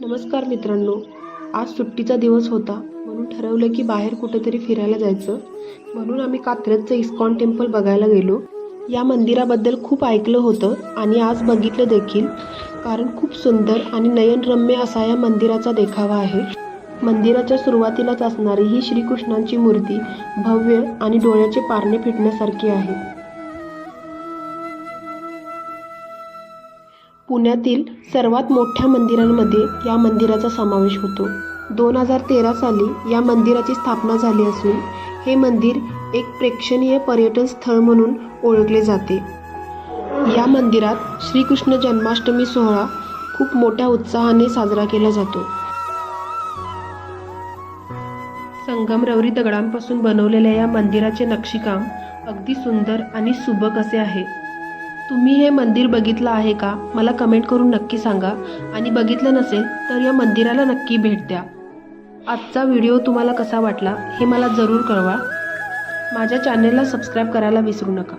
नमस्कार मित्रांनो आज सुट्टीचा दिवस होता. म्हणून ठरवलं की बाहेर कुठेतरी फिरायला जायचं. म्हणून आम्ही कात्रजचं इस्कॉन टेम्पल बघायला गेलो. या मंदिराबद्दल खूप ऐकलं होतं आणि आज बघितलं देखील. कारण खूप सुंदर आणि नयनरम्य असा या मंदिराचा देखावा आहे. मंदिराच्या सुरुवातीलाच असणारी ही श्रीकृष्णांची मूर्ती भव्य आणि डोळ्याचे पारणे फिटण्यासारखी आहे. पुण्यातील सर्वात मोठ्या मंदिरांमध्ये या मंदिराचा समावेश होतो. दोन हजार तेरा साली या मंदिराची स्थापना झाली असून हे मंदिर एक प्रेक्षणीय पर्यटन स्थळ म्हणून ओळखले जाते. या मंदिरात श्रीकृष्ण जन्माष्टमी सोहळा खूप मोठ्या उत्साहाने साजरा केला जातो. संगमरवरी दगडांपासून बनवलेल्या या मंदिराचे नक्षीकाम अगदी सुंदर आणि सुबक असे आहे. तुम्ही हे मंदिर बघितलं आहे का? मला कमेंट करून नक्की सांगा. आणि बघितलं नसेल तर या मंदिराला नक्की भेट द्या. आजचा व्हिडिओ तुम्हाला कसा वाटला हे मला जरूर कळवा. माझ्या चॅनेलला सबस्क्राईब करायला विसरू नका.